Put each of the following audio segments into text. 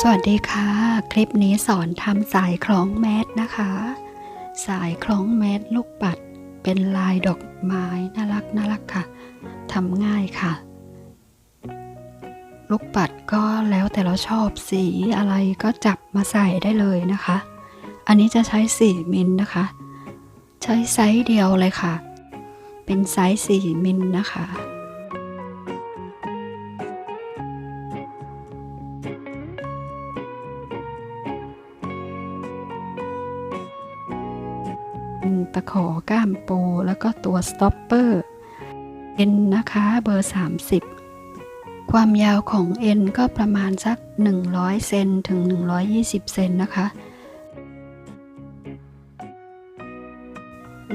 สวัสดีค่ะ คลิปนี้สอนทำสายคล้องแมสนะคะ สายคล้องแมสลูกปัด เป็นลายดอกไม้น่ารักน่ารักค่ะทำง่ายค่ะ ลูกปัดก็แล้วแต่เราชอบสีอะไรก็จับมาใส่ได้เลยนะคะ อันนี้จะใช้4มิลนะคะ ใช้ไซส์เดียวเลยค่ะ เป็นไซส์4มิลนะคะ ตะขอก้ามปู แล้วก็ตัวสต็อปเปอร์เอ็นนะคะเบอร์ 30 ความยาวของเอ็นก็ประมาณสัก 100 เซนถึง 120 เซนนะคะ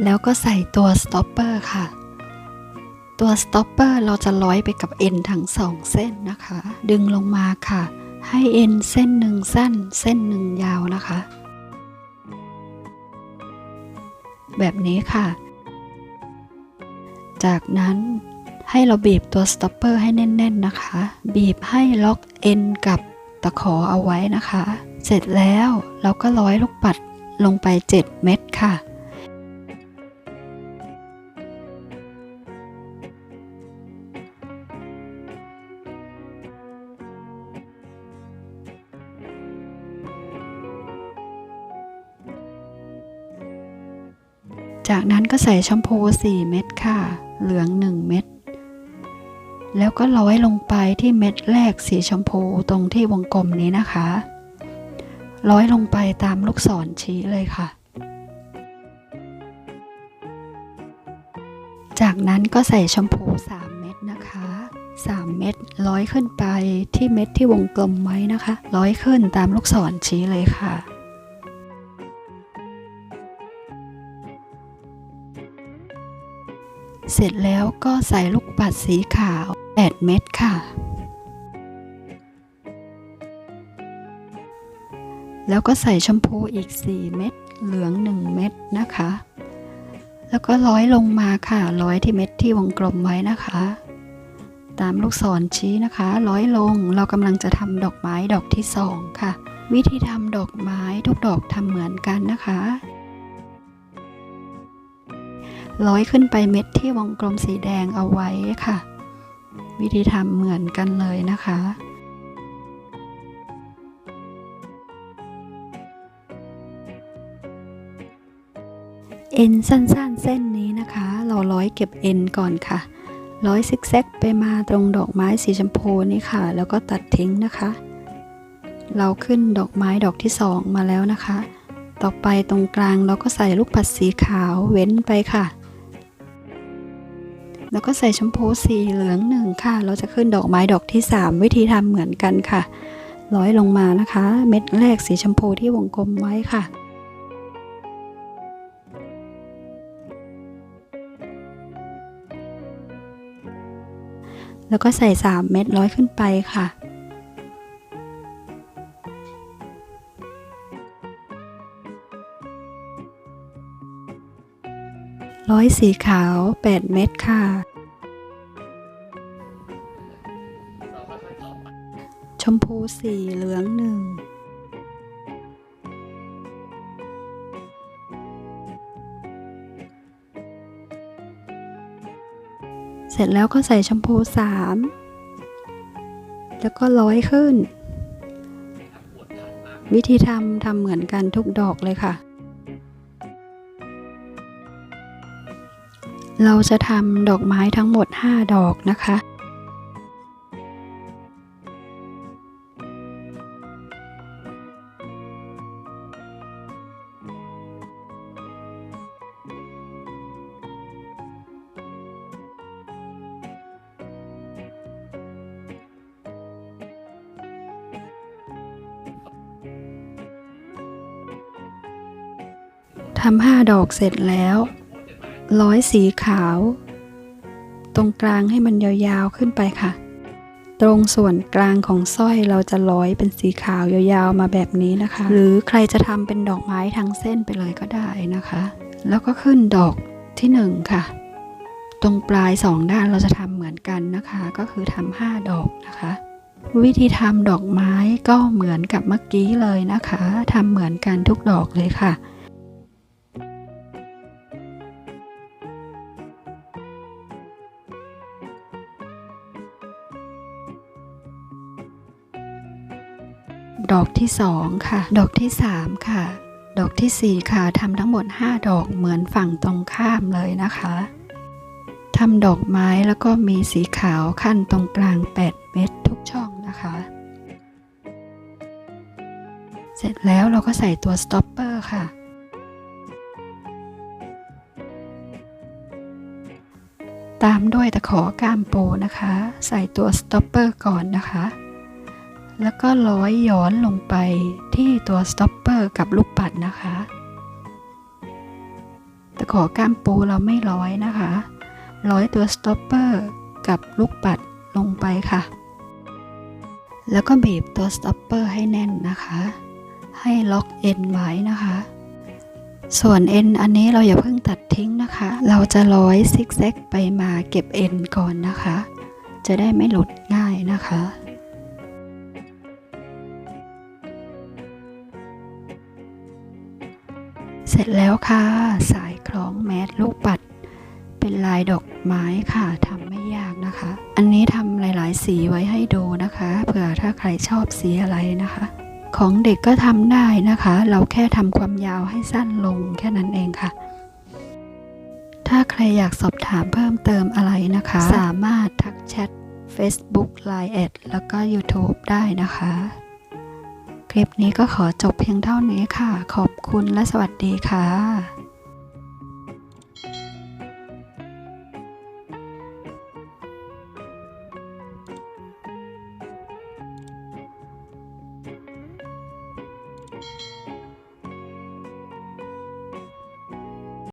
แล้วก็ใส่ตัวสต็อปเปอร์ค่ะ ตัวสต็อปเปอร์เราจะร้อยไปกับเอ็นทั้งสองเส้นนะคะ ดึงลงมาค่ะ ให้เอ็นเส้นหนึ่งสั้น เส้นหนึ่งยาวนะคะ แบบนี้ค่ะ จากนั้นให้เราบีบตัวสต็อปเปอร์ให้แน่น ๆนะคะ บีบให้ล็อกเอ็นกับตะขอเอาไว้นะคะ เสร็จแล้วเราก็ร้อยลูกปัดลงไป 7 เม็ดค่ะ จากนั้นก็ใส่แชมพู 4 เม็ดค่ะ เหลือง 1 เม็ด แล้วก็ร้อยลงไปที่เม็ดแรกสีชมพูตรงที่วงกลมนี้นะคะ ร้อยลงไปตามลูกศรชี้เลยค่ะ จากนั้นก็ใส่ชมพู 3 เม็ดนะคะ 3 เม็ดร้อยขึ้นไปที่เม็ดที่วงกลมไว้นะคะ ร้อยขึ้นตามลูกศรชี้เลยค่ะ เสร็จแล้วก็ใส่ลูกปัดสีขาว 8 เม็ดค่ะ แล้วก็ใส่ชมพูอีก 4 เม็ด เหลือง 1 เม็ดนะคะ แล้วก็ร้อยลงมาค่ะร้อยที่เม็ดที่วงกลมไว้นะคะ ตามลูกศรชี้นะคะ ร้อยลงเรากำลังจะทำดอกไม้ดอกที่2ค่ะ วิธีทำดอกไม้ทุกดอกทำเหมือนกันนะคะ ร้อยขึ้นไปเม็ดที่วงกลมสีแดงเอาไว้ค่ะ วิธีทำเหมือนกันเลยนะคะเอ็นสั้นๆเส้นนี้นะคะ เราร้อยเก็บเอ็นก่อนค่ะ ร้อยซิกแซกไปมาตรงดอกไม้สีชมพูนี่ค่ะ แล้วก็ตัดทิ้งนะคะ เราขึ้นดอกไม้ดอกที่สองมาแล้วนะคะ ต่อไปตรงกลางเราก็ใส่ลูกปัดสีขาวเว้นไปค่ะ แล้วก็ใส่ชมพูสีเหลืองหนึ่งค่ะ เราจะขึ้นดอกไม้ดอกที่ 3 วิธีทำเหมือนกันค่ะ ร้อยลงมานะคะ เม็ดแรกสีชมพูที่วงกลมไว้ค่ะแล้วก็ใส่ 3 เม็ดร้อยขึ้นไปค่ะ ร้อยสีขาว 8 เม็ดค่ะ ชมพูสีเหลืองหนึ่งเสร็จแล้วก็ใส่ชมพูสามแล้วก็ร้อยขึ้น วิธีทำทำเหมือนกันทุกดอกเลยค่ะ เราจะทำดอกไม้ทั้งหมด 5 ดอกนะคะ ทำห้าดอกเสร็จแล้ว ร้อยสีขาว ตรงกลางให้มันยาวๆขึ้นไปค่ะ ตรงส่วนกลางของสร้อยเราจะร้อยเป็นสีขาวยาวๆมาแบบนี้นะคะ หรือใครจะทำเป็นดอกไม้ทั้งเส้นไปเลยก็ได้นะคะ แล้วก็ขึ้นดอกที่หนึ่งค่ะ ตรงปลายสองด้านเราจะทำเหมือนกันนะคะ ก็คือทำห้าดอกนะคะวิธีทำดอกไม้ก็เหมือนกับเมื่อกี้เลยนะคะทำเหมือนกันทุกดอกเลยค่ะ ดอกที่สองค่ะ ดอกที่สามค่ะ ดอกที่สี่ค่ะทำทั้งหมด 5 ดอกเหมือนฝั่งตรงข้ามเลยนะคะทำดอกไม้แล้วก็มีสีขาวขั้นตรงกลาง 8 เม็ดทุกช่องนะคะ เสร็จแล้วเราก็ใส่ตัวสต็อปเปอร์ค่ะตามด้วยตะขอก้ามปูนะคะ ใส่ตัวสต็อปเปอร์ก่อนนะคะ แล้วก็ร้อยย้อนลงไปที่ตัวสต็อปเปอร์กับลูกปัดนะคะ ตะขอก้ามปูเราไม่ร้อยนะคะ ร้อยตัวสต็อปเปอร์กับลูกปัดลงไปค่ะ แล้วก็บีบตัวสต็อปเปอร์ให้แน่นนะคะ ให้ล็อกเอ็นไว้นะคะ ส่วนเอ็นอันนี้เราอย่าเพิ่งตัดทิ้งนะคะ เราจะร้อยซิกแซกไปมาเก็บเอ็นก่อนนะคะ จะได้ไม่หลุดง่ายนะคะ ร็จแล้วค่ะ สายคล้องแมสลูกปัด เป็นลายดอกไม้ค่ะทำไม่ยากนะคะ อันนี้ทำหลายๆ สีไว้ให้ดูนะคะเผื่อถ้าใครชอบสีอะไรนะคะ ของเด็กก็ทำได้นะคะ เราแค่ทำความยาวให้สั้นลงแค่นั้นเองค่ะ ถ้าใครอยากสอบถามเพิ่มเติมอะไรนะคะ สามารถทักแชท Facebook Line แอดแล้วก็ YouTube ได้นะคะ คลิปนี้ก็ขอจบเพียงเท่านี้ค่ะ ขอบคุณและสวัสดีค่ะ